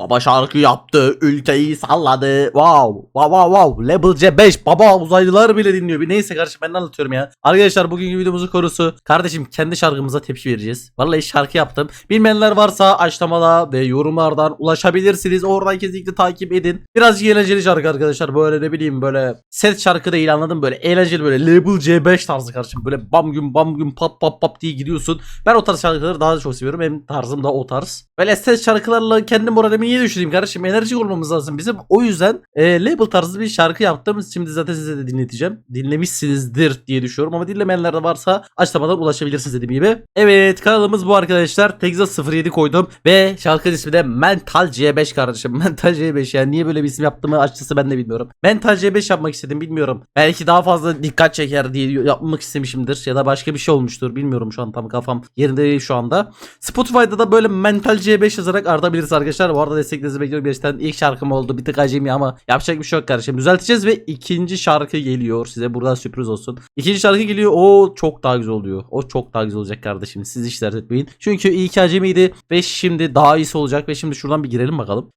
Baba şarkı yaptı, ülkeyi salladı. Wow, wow, wow, wow. Level C5. Baba uzaylılar bile dinliyor. Bir neyse kardeşim ben anlatıyorum ya. Arkadaşlar bugünkü videomuzun konusu. Kardeşim kendi şarkımıza tepki vereceğiz. Vallahi şarkı yaptım. Bilmeyenler varsa açlamada ve yorumlardan ulaşabilirsiniz. Oradan kesinlikle takip edin. Birazcık eğlenceli şarkı arkadaşlar. Böyle ne bileyim böyle set şarkı değil anladım böyle eğlenceli böyle Level C5 tarzı kardeşim. Böyle bam gün bam gün pap pap pap diye gidiyorsun. Ben o tarz şarkıları daha çok seviyorum. Benim tarzım da o tarz. Böyle ses şarkılarla kendi moralimi iyi düşüreyim kardeşim. Enerjik olmamız lazım bizim. O yüzden e, label tarzı bir şarkı yaptım. Şimdi zaten size de dinleteceğim. Dinlemişsinizdir diye düşünüyorum ama dinlemeyenler de varsa açlamadan ulaşabilirsiniz dediğim gibi. Evet kanalımız bu arkadaşlar. Texas 07 koydum ve şarkının ismi de Mental C5 kardeşim. Mental C5 yani niye böyle bir isim yaptığımı açıkçası ben de bilmiyorum. Mental C5 yapmak istedim bilmiyorum. Belki daha fazla dikkat çeker diye yapmak istemişimdir ya da başka bir şey olmuştur bilmiyorum şu an tam kafam yerinde değil şu anda. Spotify'da da böyle Mental C5 yazarak aratabiliriz arkadaşlar. Bu arada desteklerinizi bekliyorum. Gerçekten ilk şarkım oldu. Bir tık acemi ama yapacak bir şey yok kardeşim. Düzelteceğiz ve ikinci şarkı geliyor. Size buradan sürpriz olsun. İkinci şarkı geliyor. O çok daha güzel oluyor. O çok daha güzel olacak kardeşim. Siz hiç dert etmeyin. Çünkü ilk acemiydi ve şimdi daha iyisi olacak ve şimdi şuradan bir girelim bakalım.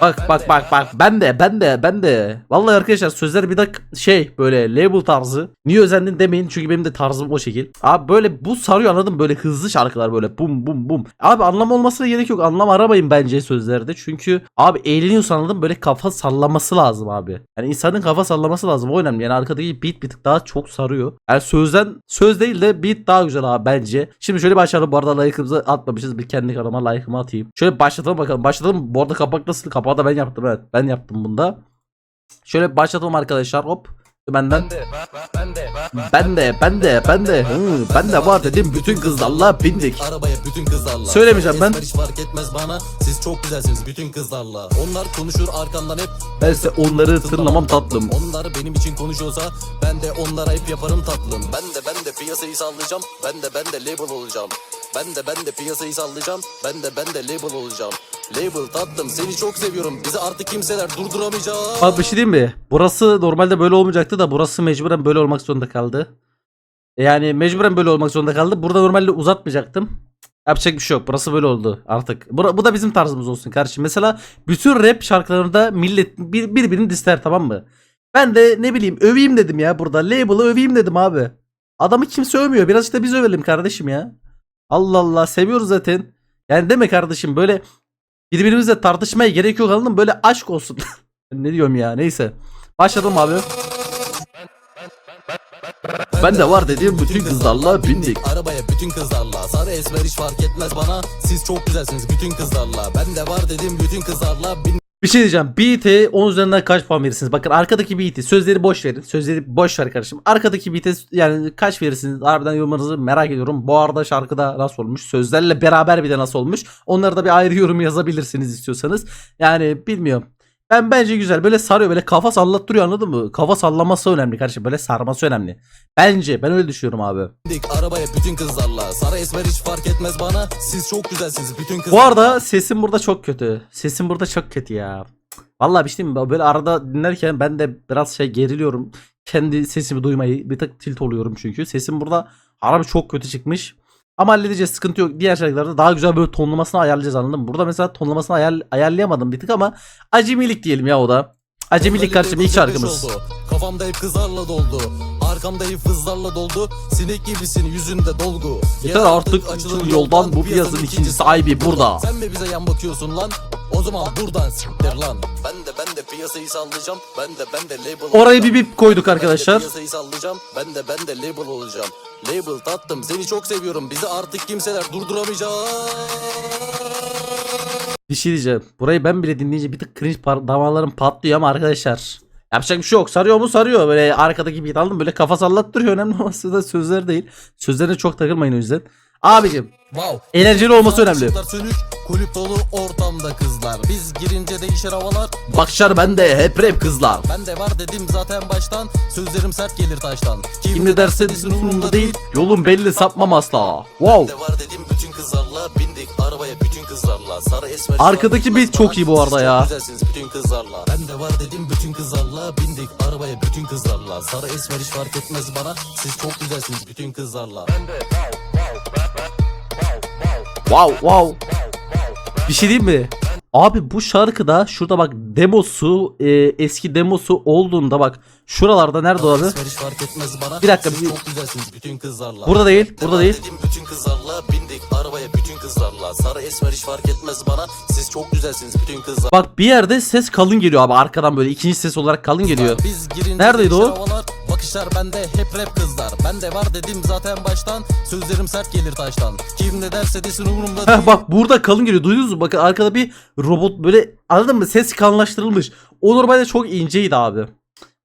Bak bak bak bak ben de ben de ben de. Vallahi arkadaşlar sözler bir dakika şey böyle label tarzı. Niye özendin demeyin çünkü benim de tarzım o şekil. Abi böyle bu sarıyor anladın mı? Böyle hızlı şarkılar böyle bum bum bum. Abi anlam olmasına gerek yok. Anlam aramayın bence sözlerde. Çünkü abi eğleniyorsan anladın mı? Böyle kafa sallaması lazım abi. Yani insanın kafa sallaması lazım. O önemli. Yani arkadaki beat bir tık daha çok sarıyor. Yani sözden söz değil de beat daha güzel abi bence. Şimdi şöyle başlayalım. Bu arada like'ımızı atmamışız. Bir kendi kanalıma like'ımı atayım. Şöyle başlatalım bakalım. Başlatalım. Bu arada kapak nasıl? Kapağı da ben yaptım evet. Ben yaptım bunda. Şöyle başlatalım arkadaşlar. Hop. Benden. Ben de, Ben de ben de ben de hı, ben de var dedim bütün kızlarla bindik. Arabaya bütün kızlarla Söylemeyeceğim ben. Hiç fark etmez bana Siz çok güzelsiniz bütün kızlarla Onlar konuşur arkamdan hep Bense onları tırlamam tatlım. Onlar benim için konuşuyorsa Ben de onlara hep yaparım tatlım Ben de ben de piyasayı sallayacağım Ben de ben de label olacağım ben de ben de piyasayı sallayacağım Ben de ben de label olacağım Label tatlım seni çok seviyorum Bizi artık kimseler durduramayacak Abi bir şey diyeyim mi? Burası normalde böyle olmayacaktı da burası mecburen böyle olmak zorunda kaldı. Yani mecburen böyle olmak zorunda kaldı. Burada normalde uzatmayacaktım. Yapacak bir şey yok. Burası böyle oldu artık. Bu, bu da bizim tarzımız olsun kardeşim. Mesela bütün rap şarkılarında millet bir, birbirini disler tamam mı? Ben de ne bileyim öveyim dedim ya burada. Label'ı öveyim dedim abi. Adamı kimse övmüyor. Birazcık da biz övelim kardeşim ya. Allah Allah seviyoruz zaten. Yani deme kardeşim böyle birbirimizle tartışmaya gerek yok anladın mı? Böyle aşk olsun. ne diyorum ya neyse. Başladım abi. Ben de var dediğim bütün kızlarla bindik. Arabaya bütün kızlarla Sarı esmer hiç fark etmez bana Siz çok güzelsiniz bütün kızlarla Ben de var dedim bütün kızlarla bin Bir şey diyeceğim. Beat'e 10 üzerinden kaç puan verirsiniz? Bakın arkadaki beat'i sözleri boş verin. Sözleri boş ver kardeşim. Arkadaki beat'e yani kaç verirsiniz? Harbiden yorumlarınızı merak ediyorum. Bu arada şarkıda nasıl olmuş? Sözlerle beraber bir de nasıl olmuş? Onları da bir ayrı yorum yazabilirsiniz istiyorsanız. Yani bilmiyorum. Ben bence güzel. Böyle sarıyor. Böyle kafa sallattırıyor anladın mı? Kafa sallaması önemli kardeşim. Böyle sarması önemli. Bence. Ben öyle düşünüyorum abi. Arabaya bütün kızlarla Sarı esmer hiç fark etmez bana Siz çok güzelsiniz bütün kızlarla Bu arada sesim burada çok kötü. Sesim burada çok kötü ya. Vallahi bir şey mi? Böyle arada dinlerken ben de biraz şey geriliyorum. Kendi sesimi duymayı bir tık tilt oluyorum çünkü. Sesim burada harbi çok kötü çıkmış. Ama halledeceğiz sıkıntı yok. Diğer şarkılarda daha güzel böyle tonlamasını ayarlayacağız anladın mı? Burada mesela tonlamasını ayar, ayarlayamadım bir tık ama acemilik diyelim ya o da. Acemilik kardeşim ilk şarkımız. Oldu. Kafamda hep kızlarla doldu Arkamda hep hızlarla doldu Sinek gibisin yüzünde dolgu Yeter artık açılın yoldan bu piyasanın ikinci sahibi burada. Sen mi bize yan bakıyorsun lan o zaman buradan siktir lan Ben de ben de piyasayı sallayacağım Ben de ben de label Orayı bir bip koyduk Ben de arkadaşlar. piyasayı sallayacağım Ben de ben de label olacağım Label tattım seni çok seviyorum Bizi artık kimseler durduramayacak Bir şey diyeceğim. Burayı ben bile dinleyince bir tık cringe damarlarım patlıyor ama arkadaşlar. Yapacak bir şey yok. Sarıyor mu sarıyor. Böyle arkadaki beat aldım. Böyle kafa sallattırıyor. Önemli olması da sözler değil. Sözlerine çok takılmayın o yüzden. Abicim Wow. eğlenceli olması önemli. Işıklar sönük, kulüp dolu ortamda kızlar. Biz girince değişir havalar. Bakışlar bende hep rap kızlar. Ben de var dedim zaten baştan. Sözlerim sert gelir taştan. Kim ne derse desin umurumda değil. Yolum belli sapmam asla. Ben Wow. de var dedim bütün kızlarla. Bindik arabaya bütün kızlarla. Sarı esmer Arkadaki beat çok iyi bu arada Siz ya. Çok güzelsiniz bütün kızlarla. Ben de var dedim bütün kızlarla. Bindik arabaya bütün kızlarla. Sarı esmer hiç fark etmez bana. Siz çok güzelsiniz bütün kızlarla. Ben de Wow wow. Bir şey diyeyim mi? Abi bu şarkıda şurada bak demosu e, eski demosu olduğunda bak şuralarda nerede abi? Bir dakika, Siz bir- çok güzelsiniz bütün kızlarla Burada değil, burada değil. bütün kızlarla bindik arabaya bütün kızlarla Sarı esmer hiç fark etmez bana Siz çok güzelsiniz bütün kızlar Bak bir yerde ses kalın geliyor abi arkadan böyle ikinci ses olarak kalın geliyor. Neredeydi o? Havalar, Bakışlar bende hep rap kızlar Ben de var dedim zaten baştan Sözlerim sert gelir taştan Kim ne derse desin umurumda değil Heh bak burada kalın geliyor duydunuz mu? Bakın arkada bir robot böyle anladın mı? Ses kalınlaştırılmış. O normalde çok inceydi abi.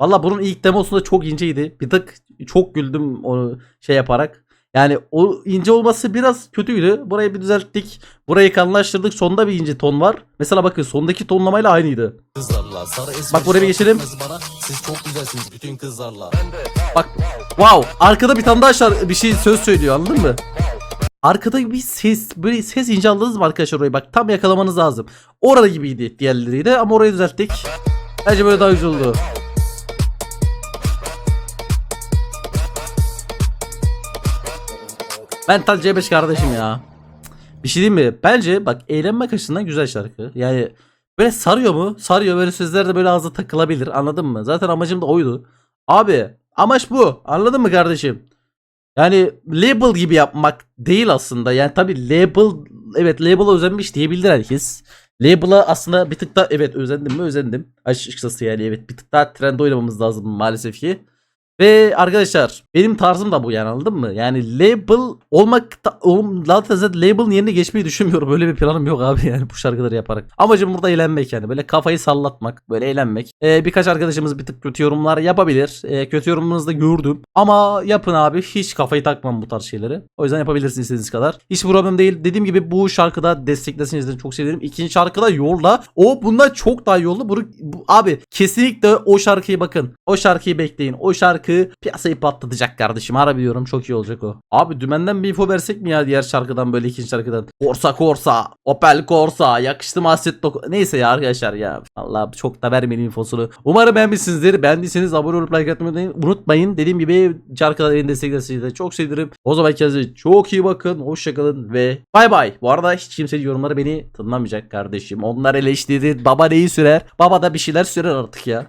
Valla bunun ilk demosunda çok inceydi. Bir tık çok güldüm onu şey yaparak. Yani o ince olması biraz kötüydü. Burayı bir düzelttik. Burayı kalınlaştırdık. Sonda bir ince ton var. Mesela bakın sondaki tonlamayla aynıydı. kızlarla Sarı esmer Bak buraya bir geçelim. Bana. Siz çok güzelsiniz bütün kızlarla Bak wow arkada bir tane daha bir şey söz söylüyor anladın mı? Arkada bir ses böyle ses ince anladınız mı arkadaşlar orayı bak tam yakalamanız lazım. Orada gibiydi diğerleri de ama orayı düzelttik. Bence böyle daha güzel oldu. Mental C5 kardeşim ya. Bir şey diyeyim mi? Bence bak eğlenmek açısından güzel şarkı. Yani böyle sarıyor mu? Sarıyor böyle sözler de böyle ağza takılabilir anladın mı? Zaten amacım da oydu. Abi amaç bu. Anladın mı kardeşim? Yani label gibi yapmak değil aslında. Yani tabi label evet label'a özenmiş diyebilir herkes. Label'a aslında bir tık daha evet özendim mi özendim. Açıkçası yani evet bir tık daha trend oynamamız lazım maalesef ki. Ve arkadaşlar benim tarzım da bu yani anladın mı? Yani label olmak zaten label'ın yerine geçmeyi düşünmüyorum. Böyle bir planım yok abi yani bu şarkıları yaparak. Amacım burada eğlenmek yani. Böyle kafayı sallatmak. Böyle eğlenmek. Ee, birkaç arkadaşımız bir tık kötü yorumlar yapabilir. Ee, kötü yorumlarınızı da gördüm. Ama yapın abi. Hiç kafayı takmam bu tarz şeyleri. O yüzden yapabilirsiniz istediğiniz kadar. Hiç problem değil. Dediğim gibi bu şarkıda desteklesiniz çok sevinirim. İkinci şarkıda yolla. O bundan çok daha yollu. Bunu, bu, abi kesinlikle o şarkıyı bakın. O şarkıyı bekleyin. O şarkı piyasayı patlatacak kardeşim. Harbi diyorum çok iyi olacak o. Abi dümenden bir info versek mi ya diğer şarkıdan böyle ikinci şarkıdan? Corsa Corsa, Opel Corsa, yakıştı mı Assetto Neyse ya arkadaşlar ya. Allah çok da vermeyin infosunu. Umarım beğenmişsinizdir. Beğendiyseniz abone olup like atmayı unutmayın. Dediğim gibi şarkılar elinde desteklerseniz de çok sevinirim. O zaman kendinize çok iyi bakın. Hoşçakalın ve bay bay. Bu arada hiç kimse yorumları beni tınlamayacak kardeşim. Onlar eleştirdi. Baba neyi sürer? Baba da bir şeyler sürer artık ya.